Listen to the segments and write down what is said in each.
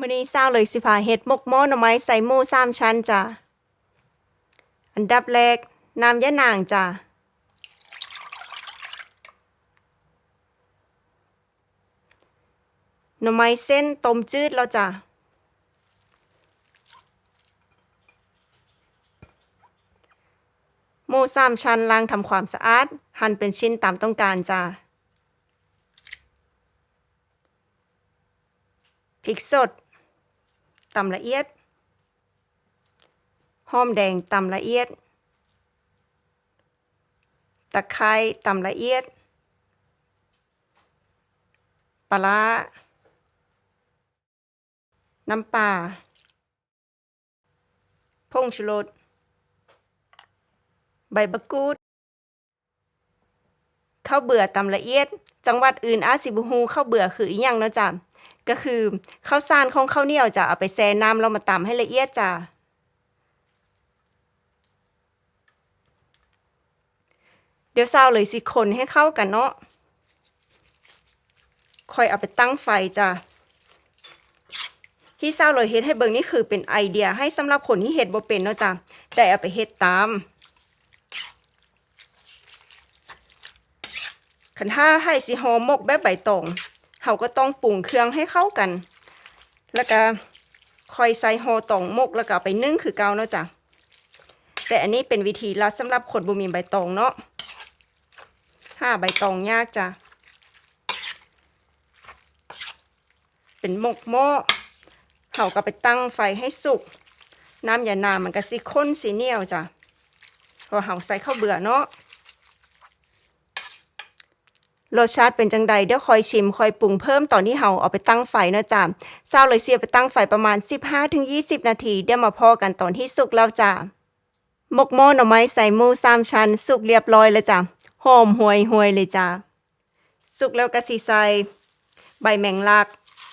มื้อนี้เช้าเลยสิพาเฮ็ดมกหม้อหน่อไม้ใส่หมูสามชั้นจ้ะ อันดับแรกน้ำยะนางจ้ะ หน่อไม้เส้นต้มจืดแล้วจ้ะ หมูสามชั้นล้างทำความสะอาด หั่นเป็นชิ้นตามต้องการจ้ะพริกสด ตำละเอียด หอมแดงตำละเอียด ตะไคร้ตำละเอียด ปลาร้าน้ำปลาผงชูรสใบมะกรูดข้าวเบื่อตำละเอียด จังหวัดอื่นอาสิบ่ฮู้ข้าวเบื่อคืออีหยังเนาะจ้ะ ก็คือข้าวสารของข้าวเหนียวจะเอาไปแช่น้ำแล้วมาตำให้ละเอียดจ้ะเดี๋ยวซาวเลยสิคนให้เข้ากันเนาะค่อยเอาไปตั้งไฟจ้ะที่ซาวเลยเฮ็ดให้เบิงนี่คือเป็นไอเดียให้สำหรับคนที่เฮ็ดบ่เป็นเนาะจ้ะได้เอาไปเฮ็ดตามคันถ้าให้สิหอหมกแบบใบตอง เฮาก็ต้องปรุงเครื่องให้เข้ากัน แล้วก็คอยใส่ห่อตองมกแล้วก็ไปนึ่งคือเก่าเนาะจ้ะแต่อันนี้เป็นวิธีลัดสำหรับคนบ่มีใบตองเนาะห้าใบตองยากจ้ะเป็นหมกหม้อเฮาก็ไปตั้งไฟให้สุก น้ำอย่านานมันก็สิข้นสิเหนียวจ้ะเพอเฮาใส่ข้าวเบื่อเนาะ รสชาติเป็นจังใดเดี๋ยวคอยชิมคอยปรุงเพิ่มตอนที่เฮาเอาไปตั้งไฟนะจ๊ะเศร้าเลยเสียไปตั้งไฟประมาณ 15-20 นาทีเดี๋ยวมาพอกันตอนที่สุกแล้วจ้ะหมกหม้อหน่อไม้ใส่หมูสามชั้น สุกเรียบร้อยแล้วจ้ะหอมหวยหวยเลยจ้ะสุกแล้วก็สิใส่ใบแมงลัก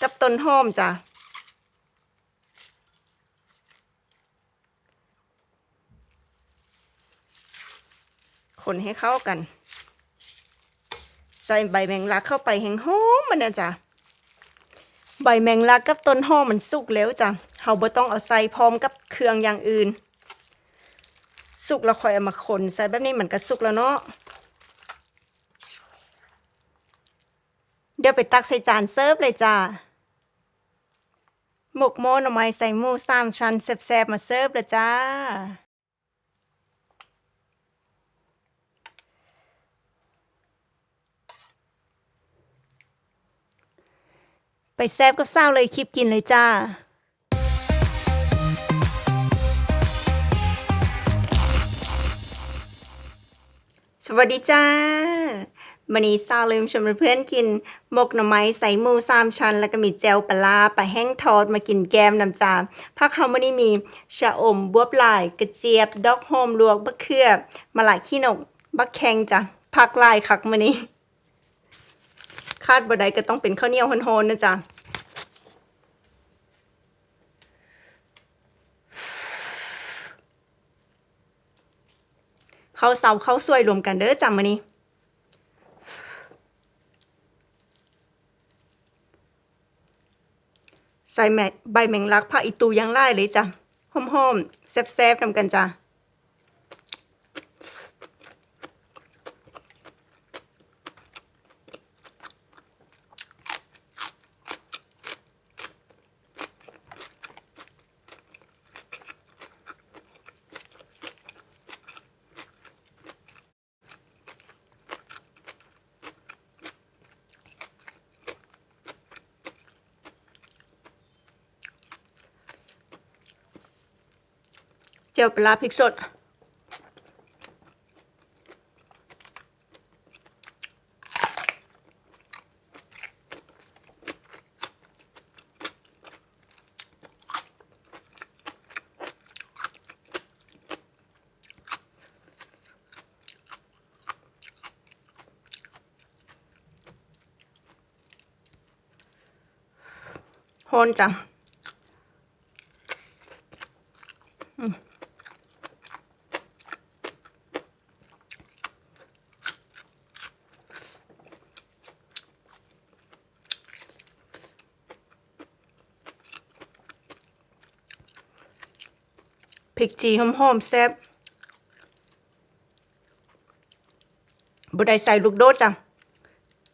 กับต้นหอมจ้ะคนให้เข้ากัน ใส่ใบแมงลักเข้าไปแห้งหอมมันนะจ้ะใบแมงลักกับต้นหอมมันสุกแล้วจ้ะเฮาบ่ต้องเอาใส่พร้อมกับเครื่องอย่างอื่น สุกแล้วค่อยเอามาคนใส่แบบนี้มันก็สุกแล้วเนาะเดี๋ยวไปตักใส่จานเสิร์ฟเลยจ้ะหมกหม้อหน่อไม้ใส่หมูสามชั้นแซ่บๆมาเสิร์ฟเลยจ้า ไปแซบกับสาเลยคลิปกินเลยจ้าสวัสดีจ้าวันนี้ซาลืมชวนเพื่อนกินหมกหน่อไม้ใส่หมูสามชั้น แล้วก็มีแจวปลาปลาแห้งทอดมากินแกมน้ำจาผักเฮาวันนี้มีชะอมบวบลาย กระเจี๊ยบ ดอกหอมลวกบะเขือมะละขี้นกบักแขงจ้ะผักลายคักมื้อนี้าดบ่ได้ก็ต้องเป็นข้าวเหนียวฮ้อนๆนะจ๊ะข้าวเสาข้าวสวยรวมกันเด้อจำมานี้ใส่แมใบแมงลักผักอีตูยังไล่เลยจ้ะหอมๆแซ่บๆนำกันจ้ะ จียวปลาพริกสดโฮนจ้ะอ พริกจีหอมๆแซ่บบ่ได้ใส่ลูกโดดจ้ะ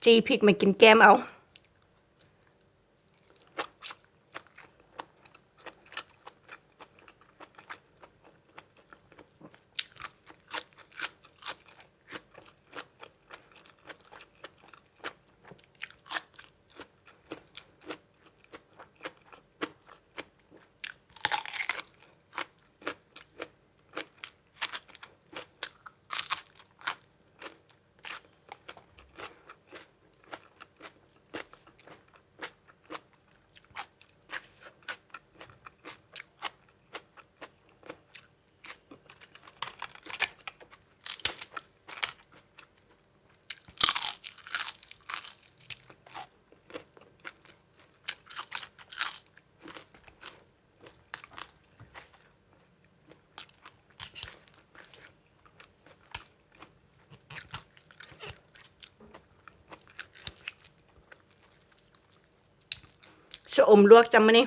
จีพริกมากินแกมเอา ชะอมลวกจำมานี่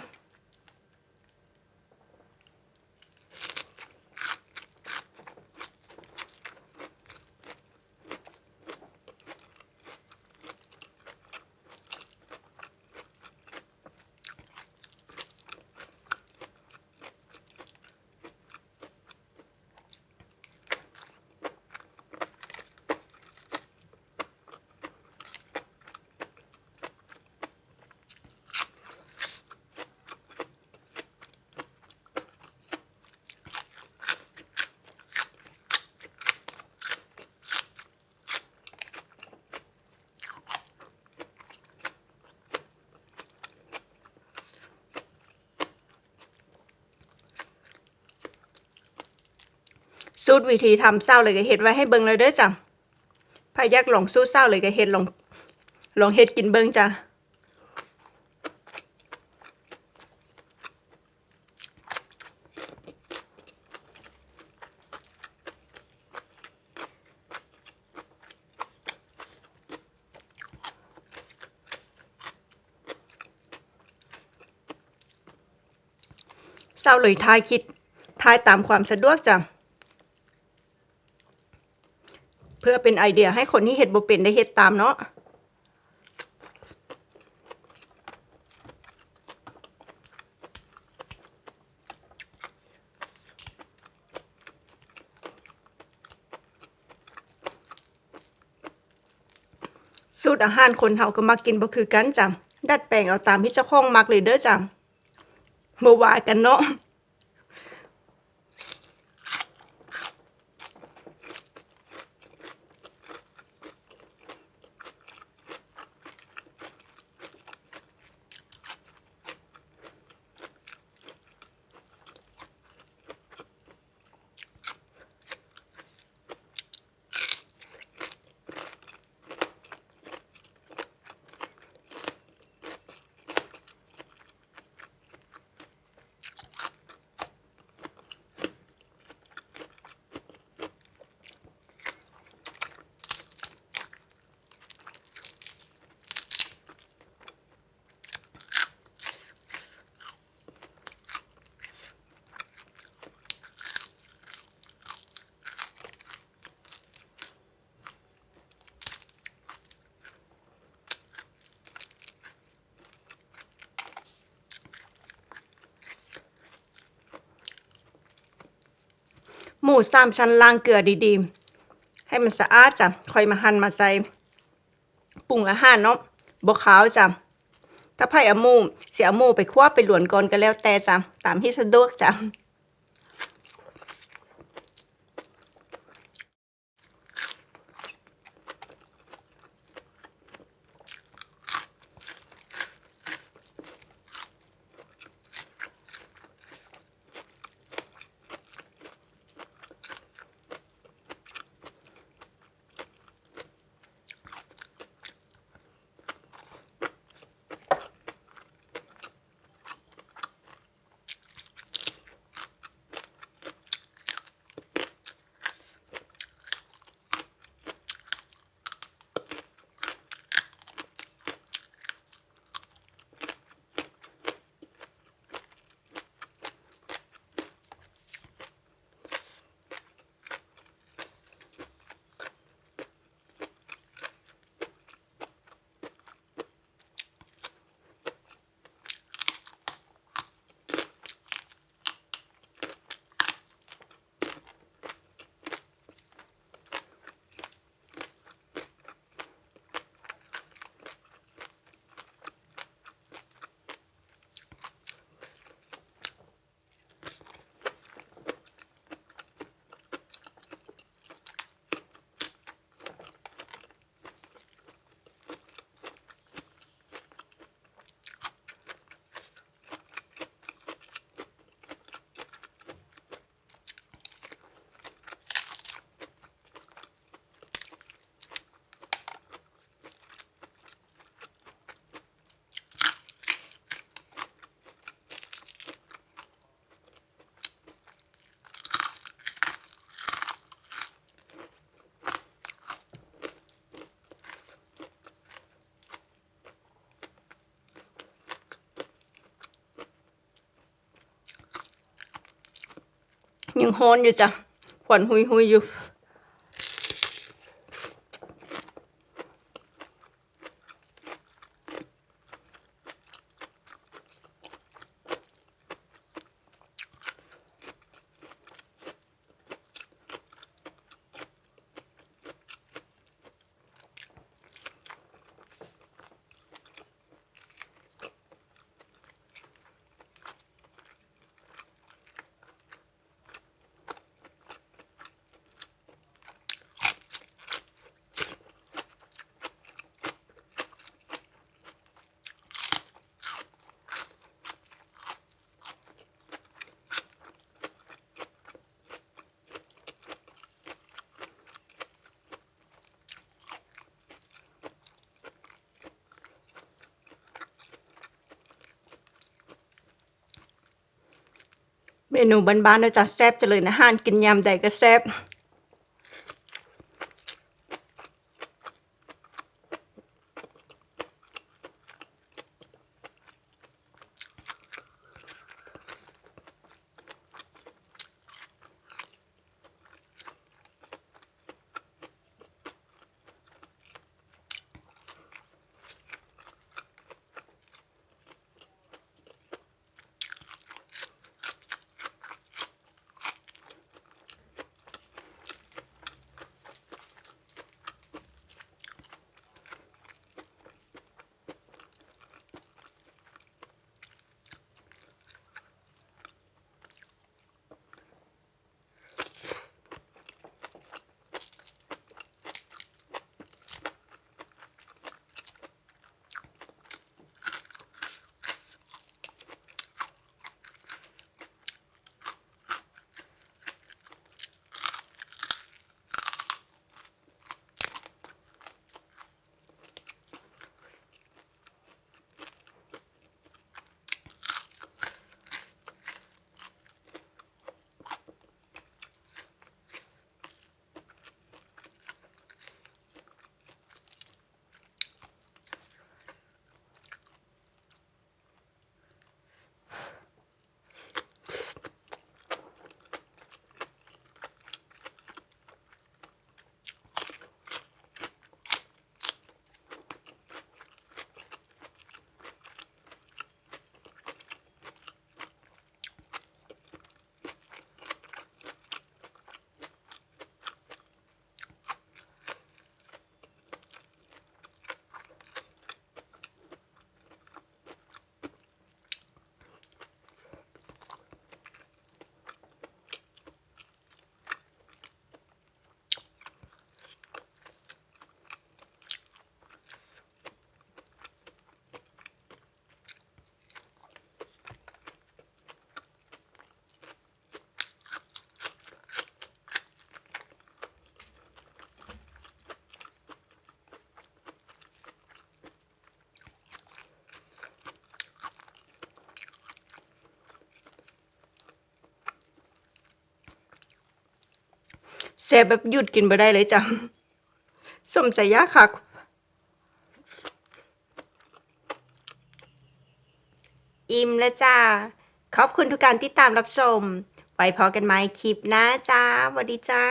สูตรวิธีทำเศร้าเลยก็เฮ็ดไว้ให้เบิ่งเลยเด้อจ้ะพายักหลงสู้เศร้าเลยก็เฮ็ดหลองลงเฮ็ดกินเบิ่งจ้ะเศร้าเลยทายคิดทายตามความสะดวกจ้ะ เพื่อเป็นไอเดียให้คนที่เห็ดบ่เป็นได้เห็ดตามเนาะสูตรอาหารคนเฮาก็มักกินบ่คือกันจ้ะดัดแปลงเอาตามที่เจ้าของมักเลยเด้อจ้ะบ่ว่ากันเนาะ หมูสามชั้นล้างเกลือดีๆ ให้มันสะอาดจ้ะค่อยมาหั่นมาใส่ปรุงอาหารเนาะบขาวจ้ะถ้าไผ่อมูเสียอมูไปคั่วไปหลวนก่อนก็แล้วแต่จ้ะตามที่สะดวกจ้ะ ยังฮ้อนอยู่จ้ะขวัญหุยหุยอยู่ เมนูบ้านๆเราจะแซ่บเจริญอาหารกินยำใดก็แซ่บ แซ่บแบบหยุดกินไปได้เลยจ้ะสมใจยากค่ะ อิ่มแล้วจ้า ขอบคุณทุกการติดตามรับชม ไว้พอกันไหมคลิปหน้าจ้าสวัสดีจ้า